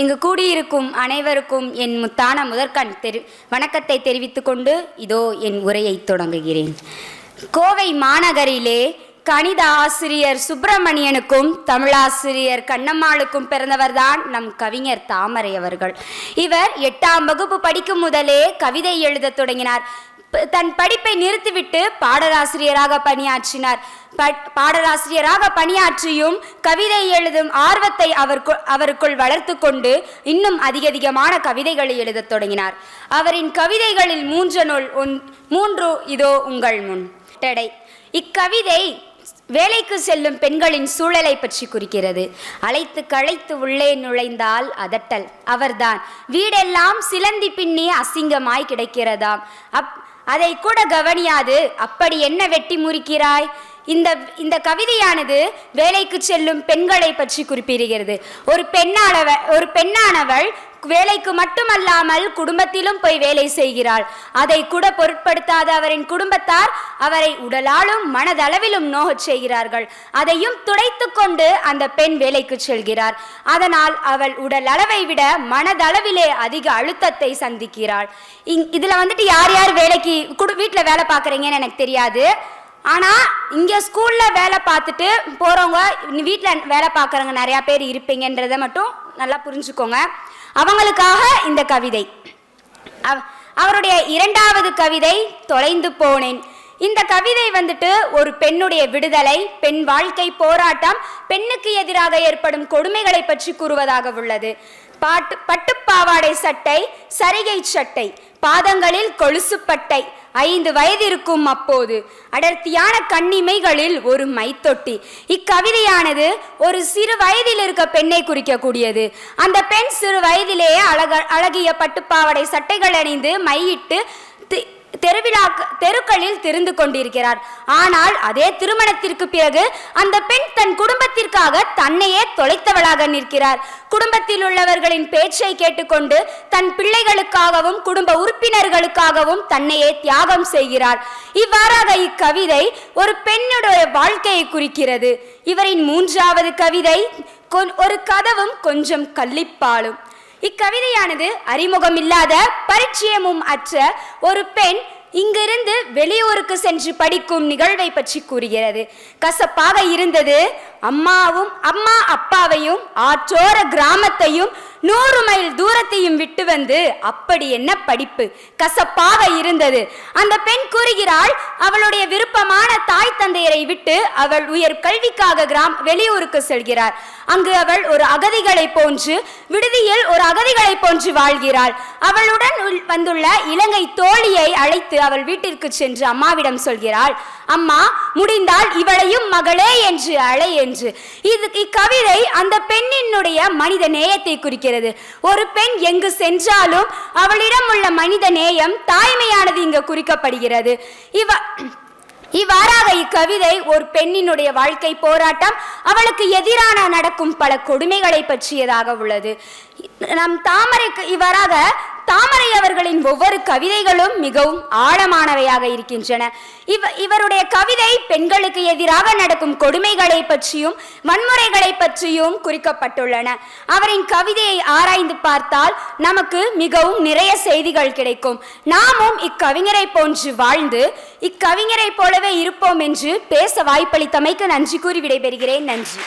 இங்கு கூடியிருக்கும் அனைவருக்கும் என் முத்தான முதற்கண் தெரி வணக்கத்தை தெரிவித்துக்கொண்டு இதோ என் உரையை தொடங்குகிறேன். கோவை மாநகரிலே கணித ஆசிரியர் சுப்பிரமணியனுக்கும் தமிழாசிரியர் கண்ணம்மாளுக்கும் பிறந்தவர்தான் நம் கவிஞர் தாமரை அவர்கள். இவர் எட்டாம் வகுப்பு படிக்கும் முதலே கவிதை எழுதத் தொடங்கினார். தன் படிப்பை நிறுத்திவிட்டு பாடலாசிரியராக பணியாற்றினார். பாடலாசிரியராக பணியாற்றியும் கவிதை எழுதும் ஆர்வத்தை அவருக்குள் அவருக்குள் வளர்த்து கொண்டு இன்னும் அதிகதிகமான கவிதைகளை எழுதத் தொடங்கினார். அவரின் கவிதைகளில் மூன்று நூல் ஒன் மூன்று இதோ உங்கள் முன். டடை இக்கவிதை வேலைக்கு செல்லும் பெண்களின் சூழலை பற்றி குறிக்கிறது. அழைத்து களைத்து உள்ளே நுழைந்தால் அதட்டல். அவர்தான். வீடெல்லாம் சிலந்தி பின்னி அசிங்கமாய் கிடைக்கிறதாம். அப் அதை கூட கவனியாது. அப்படி என்ன வெட்டி முறிக்கிறாய்? இந்த இந்த கவிதையானது வேலைக்கு செல்லும் பெண்களை பற்றி குறிப்பிடுகிறது. ஒரு பெண்ணானவ ஒரு பெண்ணானவள் வேலைக்கு மட்டுமல்லாமல் குடும்பத்திலும் போய் வேலை செய்கிறாள். அதை கூட பொருட்படுத்தாத அவரின் குடும்பத்தார் அவரை உடலாலும் மனதளவிலும் நோகச் செய்கிறார்கள். அதையும் துடைத்து கொண்டு அந்த பெண் வேலைக்கு செல்கிறார். அதனால் அவள் உடல் அளவை விட மனதளவிலே அதிக அழுத்தத்தை சந்திக்கிறாள். இங் இதில் வந்துட்டு யார் யார் வேலைக்கு குடு வீட்டில் வேலை பார்க்குறீங்கன்னு எனக்கு தெரியாது. ஆனால் இங்கே ஸ்கூலில் வேலை பார்த்துட்டு போகிறவங்க வீட்டில் வேலை பார்க்குறவங்க நிறையா பேர் இருப்பீங்கன்றதை மட்டும் நல்லா புரிஞ்சுக்கோங்க. அவங்களுக்காக இந்த கவிதை. அவ- அவருடைய இரண்டாவது கவிதை தொலைந்து போனேன் இந்த கவிதை வந்துட்டு ஒரு பெண்ணுடைய விடுதலை பெண் வாழ்க்கை போராட்டம் பெண்ணுக்கு எதிராக ஏற்படும் கொடுமைகளை பற்றி கூறுவதாக உள்ளது. பாட்டு பட்டுப்பாவாடை சட்டை சரிகை சட்டை பாதங்களில் கொலுசு பட்டை ஐந்து வயது இருக்கும் அப்போது அடர்த்தியான கண்ணிமைகளில் ஒரு மைத்தொட்டி. இக்கவிதையானது ஒரு சிறு வயதில் இருக்க பெண்ணை குறிக்கக்கூடியது. அந்த பெண் சிறு வயதிலேயே அழக அழகிய பட்டுப்பாவடை சட்டைகள் அணிந்து மையிட்டு தி- தெருவிழா தெருக்களில் திரிந்து கொண்டிருக்கிறார். ஆனால் அதே திருமணத்திற்கு பிறகு அந்த பெண் தன் குடும்பத்திற்காக தன்னையே தொலைத்தவளாக நிற்கிறார். குடும்பத்தில் உள்ளவர்களின் பேச்சை கேட்டுக்கொண்டு தன் பிள்ளைகளுக்காகவும் குடும்ப உறுப்பினர்களுக்காகவும் தன்னையே தியாகம் செய்கிறார். இவ்வாறாக இக்கவிதை ஒரு பெண்ணுடைய வாழ்க்கையை குறிக்கிறது. இவரின் மூன்றாவது கவிதை கொ- ஒரு கதவும் கொஞ்சம் கள்ளிப்பாலும். இக்கவிதையானது அறிமுகமில்லாத பரிச்சயமும் அற்ற ஒரு பெண் இங்கிருந்து வெளியூருக்கு சென்று படிக்கும் நிகழ்வை பற்றி கூறுகிறது. கசப்பாக இருந்தது. அம்மாவும் அம்மா அப்பாவையும் ஆற்றோர கிராமத்தையும் நூறு மைல் தூரத்தையும் விட்டு வந்து அப்படி என்ன படிப்பு? கசப்பாக இருந்தது. அந்த பெண் கூறுகிறாள் அவளுடைய விருப்பமான தாய் தந்தையரை விட்டு அவள் உயர் கல்விக்காக கிராம் வெளியூருக்கு செல்கிறார் அங்கு அவள் ஒரு அகதிகளை போன்று விடுதியில் ஒரு அகதிகளை போன்று வாழ்கிறாள். அவளுடன் உள்- வந்துள்ள இலங்கை தோழியை அழைத்து அவள் வீட்டிற்கு சென்று அம்மாவிடம் சொல்கிறாள் அம்மா முடிந்தால் இவளையும் மகளே என்று அழை என்று. இது இக்கவிதை அந்த பெண்ணினுடைய மனித நேயத்தை குறிக்கிறது. ஒரு பெண் எங்கு சென்றாலும் அவளிடம் உள்ள மனித நேயம் தாய்மையானது இங்கு குறிக்கப்படுகிறது. இவ இவ்வாறாக இக்கவிதை ஒரு பெண்ணினுடைய வாழ்க்கை போராட்டம் அவளுக்கு எதிரான நடக்கும் பல கொடுமைகளை பற்றியதாக உள்ளது. நம் தாமரைக்கு இவ்வாறாக தாமரை அவர்களின் ஒவ்வொரு கவிதைகளும் மிகவும் ஆழமானவையாக இருக்கின்றன. இவ இவருடைய கவிதை பெண்களுக்கு எதிராக நடக்கும் கொடுமைகளை பற்றியும் வன்முறைகளை பற்றியும் குறிக்கப்பட்டுள்ளன. அவரின் கவிதையை ஆராய்ந்து பார்த்தால் நமக்கு மிகவும் நிறைய செய்திகள் கிடைக்கும். நாமும் இக்கவிஞரை போன்று வாழ்ந்து இக்கவிஞரை போலவே இருப்போம் என்று பேச வாய்ப்பளித்தமைக்கு நன்றி கூறி விடைபெறுகிறேன். நன்றி.